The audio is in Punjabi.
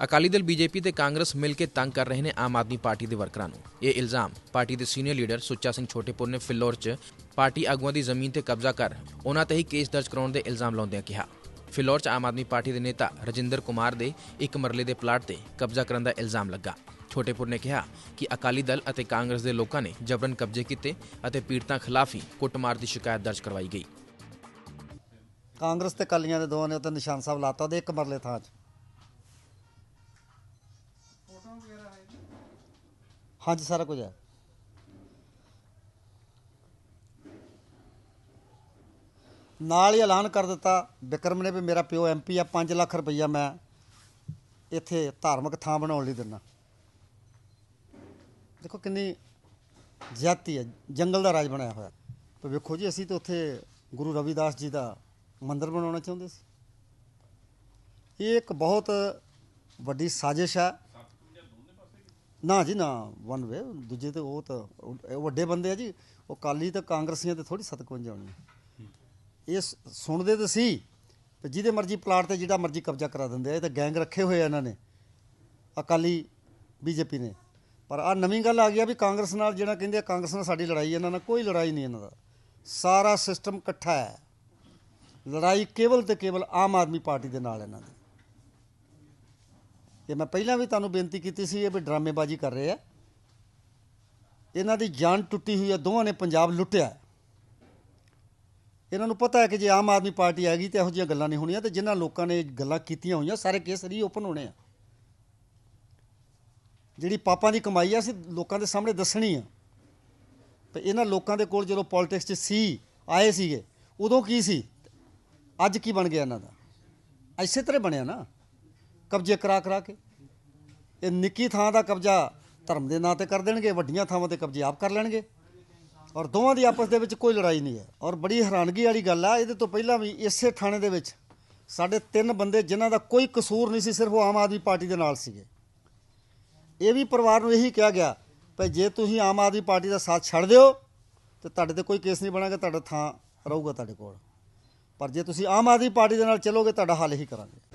ਅਕਾਲੀ ਦਲ ਬੀਜੇਪੀ ਤੇ ਕਾਂਗਰਸ ਮਿਲ ਕੇ ਤੰਗ ਕਰ ਰਹੇ ਨੇ ਆਮ ਆਦਮੀ ਪਾਰਟੀ ਦੇ ਵਰਕਰਾਂ ਨੂੰ। ਇਹ ਇਲਜ਼ਾਮ ਪਾਰਟੀ ਦੇ ਸੀਨੀਅਰ ਲੀਡਰ ਸੁੱਚਾ ਸਿੰਘ ਛੋਟੇਪੁਰ ਨੇ ਫਿਲੌਰ 'ਚ ਪਾਰਟੀ ਆਗੂਆਂ ਦੀ ਜ਼ਮੀਨ ਤੇ ਕਬਜ਼ਾ ਕਰ ਉਹਨਾਂ ਤੇ ਹੀ ਕੇਸ ਦਰਜ ਕਰਾਉਣ ਦੇ ਇਲਜ਼ਾਮ ਲਾਉਂਦਿਆਂ ਕਿਹਾ। ਫਿਲੌਰ 'ਚ ਆਮ ਆਦਮੀ ਪਾਰਟੀ ਦੇ ਨੇਤਾ ਰਜਿੰਦਰ ਕੁਮਾਰ ਦੇ ਇੱਕ ਮਰਲੇ ਦੇ ਪਲਾਟ ਤੇ ਕਬਜ਼ਾ ਕਰਨ ਦਾ ਇਲਜ਼ਾਮ ਲੱਗਾ। ਛੋਟੇਪੁਰ ਨੇ ਕਿਹਾ ਕਿ ਅਕਾਲੀ ਦਲ ਅਤੇ ਕਾਂਗਰਸ ਦੇ ਲੋਕਾਂ ਨੇ ਜਬਰਨ ਕਬਜ਼ੇ ਕੀਤੇ ਅਤੇ ਪੀੜਤਾਂ ਖਿਲਾਫ ਹੀ ਕੁੱਟਮਾਰ ਦੀ ਸ਼ਿਕਾਇਤ ਦਰਜ ਕਰਵਾਈ ਗਈ। ਕਾਂਗਰਸ ਤੇ ਕਾਲੀਆਂ ਦੇ ਦੋਵਾਂ ਨੇ ਉੱਤੇ ਨਿਸ਼ਾਨ ਸਾਹਿਬ ਲਾਤਾ ਉਹਦੇ ਇੱਕ ਮਰਲੇ ਥਾਂ 'ਚ। ਹਾਂਜੀ, ਸਾਰਾ ਕੁਝ ਹੈ। ਨਾਲ ਹੀ ਐਲਾਨ ਕਰ ਦਿੱਤਾ ਵਿਕਰਮ ਨੇ ਵੀ ਮੇਰਾ ਪਿਓ ਐਮਪੀ ਆ 5 ਲੱਖ ਰੁਪਈਆ ਮੈਂ ਇੱਥੇ ਧਾਰਮਿਕ ਥਾਂ ਬਣਾਉਣ ਲਈ ਦਿੰਦਾ। ਦੇਖੋ ਕਿੰਨੀ ਜ਼ਿਆਦਤੀ ਹੈ, ਜੰਗਲ ਦਾ ਰਾਜ ਬਣਾਇਆ ਹੋਇਆ। ਪਰ ਵੇਖੋ ਜੀ, ਅਸੀਂ ਤਾਂ ਉੱਥੇ ਗੁਰੂ ਰਵਿਦਾਸ ਜੀ ਦਾ ਮੰਦਿਰ ਬਣਾਉਣਾ ਚਾਹੁੰਦੇ ਸੀ। ਇਹ ਇੱਕ ਬਹੁਤ ਵੱਡੀ ਸਾਜ਼ਿਸ਼ ਹੈ। ਨਾ ਜੀ, ਨਾ ਵਨ ਵੇ। ਦੂਜੇ ਤੇ ਉਹ ਤਾਂ, ਉਹ- ਇਹ ਵੱਡੇ ਬੰਦੇ ਆ ਜੀ, ਉਹ ਕਾਲੀ ਤੇ ਕਾਂਗਰਸੀਆਂ ਤੇ ਥੋੜੀ ਸਤਕ ਵੰਜਾਉਣੀ ਇਹ ਸ- ਸੁਣਦੇ ਤਾਂ ਸੀ, ਤੇ ਜਿਹਦੇ ਮਰਜ਼ੀ ਪਲਾਟ ਤੇ ਜਿਹੜਾ ਮਰਜ਼ੀ ਕਬਜ਼ਾ ਕਰਾ ਦਿੰਦੇ ਆ, ਇਹ ਤਾਂ ਗੈਂਗ ਰੱਖੇ ਹੋਏ ਆ ਇਹਨਾਂ ਨੇ, ਅਕਾਲੀ ਬੀਜੇਪੀ ਨੇ। ਪਰ ਆ ਨਵੀਂ ਗੱਲ ਆ ਗਈ ਆ ਵੀ ਕਾਂਗਰਸ ਨਾਲ ਜਿਹੜਾ ਕਹਿੰਦੇ ਆ, ਕਾਂਗਰਸ ਨਾਲ ਸਾਡੀ ਲੜਾਈ ਇਹਨਾਂ ਨਾਲ ਕੋਈ ਲੜਾਈ ਨਹੀਂ ਇਹਨਾਂ ਦਾ। ਸਾਰਾ ਸਿਸਟਮ ਇਕੱਠਾ ਹੈ। ਲੜਾਈ ਕੇਵਲ ਤੇ ਕੇਵਲ ਆਮ ਆਦਮੀ ਪਾਰਟੀ ਦੇ ਨਾਲ ਇਹਨਾਂ ਦੀ। ਇਹ ਮੈਂ ਪਹਿਲਾਂ ਵੀ ਤੁਹਾਨੂੰ ਬੇਨਤੀ ਕੀਤੀ ਸੀ ਇਹ ਵੀ ਡਰਾਮੇਬਾਜ਼ੀ ਕਰ ਰਹੇ ਆ। ਇਹਨਾਂ ਦੀ ਜਾਨ ਟੁੱਟੀ ਹੋਈ ਹੈ ਦੋਵਾਂ ਨੇ ਪੰਜਾਬ ਲੁੱਟਿਆ। ਇਹਨਾਂ ਨੂੰ ਪਤਾ ਹੈ ਕਿ ਜੇ ਆਮ ਆਦਮੀ ਪਾਰਟੀ ਆਏਗੀ ਤੇ ਇਹੋ ਜਿਹੀਆਂ ਗੱਲਾਂ ਨਹੀਂ ਹੋਣੀਆਂ ਤੇ ਜਿਨ੍ਹਾਂ ਲੋਕਾਂ ਨੇ ਗੱਲਾਂ ਕੀਤੀਆਂ ਹੋਈਆਂ, ਸਾਰੇ ਕੇਸ ਰੀਓਪਨ ਹੋਣੇ ਆ। ਜਿਹੜੀ ਪਾਪਾਂ ਦੀ ਕਮਾਈ ਆ, ਅਸੀਂ ਲੋਕਾਂ ਦੇ ਸਾਹਮਣੇ ਦੱਸਣੀ ਆ। ਤੇ ਇਹਨਾਂ ਲੋਕਾਂ ਦੇ ਕੋਲ ਜਦੋਂ ਪੋਲਿਟਿਕਸ 'ਚ ਸੀ, ਆਏ ਸੀਗੇ, ਉਦੋਂ ਕੀ ਸੀ? ਅੱਜ ਕੀ ਬਣ ਗਿਆ ਇਹਨਾਂ ਦਾ? ਇਸੇ ਤਰ੍ਹਾਂ ਬਣਿਆ ਨਾ। ਕਬਜ਼ੇ ਕਰਾ ਕਰਾ ਕੇ। ਇਹ ਨਿੱਕੀ ਥਾਂ ਦਾ ਕਬਜ਼ਾ ਧਰਮ ਦੇ ਨਾਂ ਤੇ ਕਰ ਦੇਣਗੇ, ਵੱਡੀਆਂ ਥਾਵਾਂ ਤੇ ਕਬਜ਼ੇ ਆਪ ਕਰ ਲੈਣਗੇ। ਔਰ ਦੋਵਾਂ ਦੀ ਆਪਸ ਦੇ ਵਿੱਚ ਕੋਈ ਲੜਾਈ ਨਹੀਂ ਹੈ। ਔਰ ਬੜੀ ਹੈਰਾਨਗੀ ਵਾਲੀ ਗੱਲ ਆ, ਇਹਦੇ ਤੋਂ ਪਹਿਲਾਂ ਵੀ ਇਸੇ ਥਾਣੇ ਦੇ ਵਿੱਚ ਸਾਡੇ ਤਿੰਨ ਬੰਦੇ ਜਿਨ੍ਹਾਂ ਦਾ ਕੋਈ ਕਸੂਰ ਨਹੀਂ ਸੀ, ਸਿਰਫ ਉਹ ਆਮ ਆਦਮੀ ਪਾਰਟੀ ਦੇ ਨਾਲ ਸੀਗੇ। ਇਹ ਵੀ ਪਰਿਵਾਰ ਨੂੰ ਇਹੀ ਕਿਹਾ ਗਿਆ ਭਈ ਜੇ ਤੁਸੀਂ ਆਮ ਆਦਮੀ ਪਾਰਟੀ ਦਾ ਸਾਥ ਛੱਡ ਦਿਓ, ਤੇ ਤੁਹਾਡੇ ਤੇ ਕੋਈ ਕੇਸ ਨਹੀਂ ਬਣਾਗਾ, ਤੁਹਾਡਾ ਥਾਂ ਰਹੂਗਾ ਤੁਹਾਡੇ ਕੋਲ। ਪਰ ਜੇ ਤੁਸੀਂ ਆਮ ਆਦਮੀ ਪਾਰਟੀ ਦੇ ਨਾਲ ਚੱਲੋਗੇ, ਤੁਹਾਡਾ ਹੱਲ ਹੀ ਕਰਾਂਗੇ।